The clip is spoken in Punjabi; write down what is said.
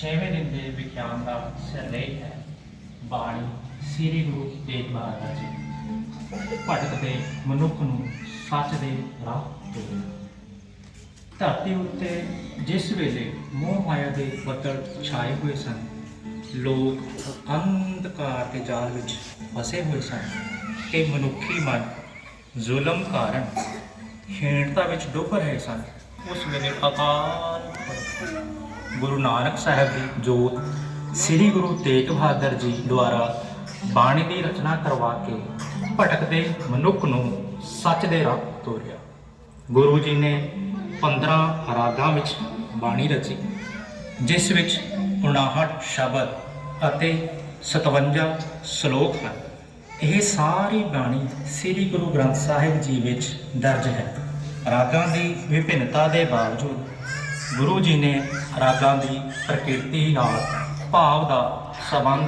ਛੇਵੇਂ ਦਿਨ ਦੇ ਵਿਖਿਆਨ ਦਾ ਸਿਰਲੇਖ ਹੈ। ਬਾਣੀ ਸ੍ਰੀ ਗੁਰੂ ਤੇਗ ਬਹਾਦਰ ਜੀ ਭਟਕਦੇ ਮਨੁੱਖ ਨੂੰ ਸੱਚ ਦੇ ਰਾਹ ਤੇ ਧਰਤੀ ਉੱਤੇ ਜਿਸ ਵੇਲੇ ਮੋਹ ਮਾਇਆ ਦੇ ਬੱਦਲ ਛਾਏ ਹੋਏ ਸਨ, ਲੋਕ ਅੰਧਕਾਰ ਦੇ ਜਾਲ ਵਿੱਚ ਫਸੇ ਹੋਏ ਸਨ ਤੇ ਮਨੁੱਖੀ ਮਨ ਜ਼ੁਲਮ ਕਾਰਨ ਹੇਣਤਾ ਵਿੱਚ ਡੁੱਬ ਰਹੇ ਸਨ। ਉਸ ਵੇਲੇ ਅਕਾਲ ਗੁਰੂ ਨਾਨਕ ਸਾਹਿਬ ਦੀ ਜੋਤ ਸ੍ਰੀ ਗੁਰੂ ਤੇਗ ਬਹਾਦਰ ਜੀ ਦੁਆਰਾ ਬਾਣੀ ਦੀ ਰਚਨਾ ਕਰਵਾ ਕੇ ਭਟਕਦੇ ਮਨੁੱਖ ਨੂੰ ਸੱਚ ਦੇ ਰਾਹ ਤੋਰਿਆ। ਗੁਰੂ ਜੀ ਨੇ 15 ਰਾਗਾਂ ਵਿੱਚ ਬਾਣੀ ਰਚੀ, ਜਿਸ ਵਿੱਚ 59 ਸ਼ਬਦ ਅਤੇ 57 ਸ਼ਲੋਕ ਹਨ। ਇਹ ਸਾਰੀ ਬਾਣੀ ਸ੍ਰੀ ਗੁਰੂ ਗ੍ਰੰਥ ਸਾਹਿਬ ਜੀ ਵਿੱਚ ਦਰਜ ਹੈ। ਰਾਗਾਂ ਦੀ ਵਿਭਿੰਨਤਾ ਦੇ ਬਾਵਜੂਦ ਗੁਰੂ ਜੀ ਨੇ ਰਾਗਾਂ ਦੀ ਪ੍ਰਕਿਰਤੀ ਨਾਲ ਭਾਵ ਦਾ ਸੰਬੰਧ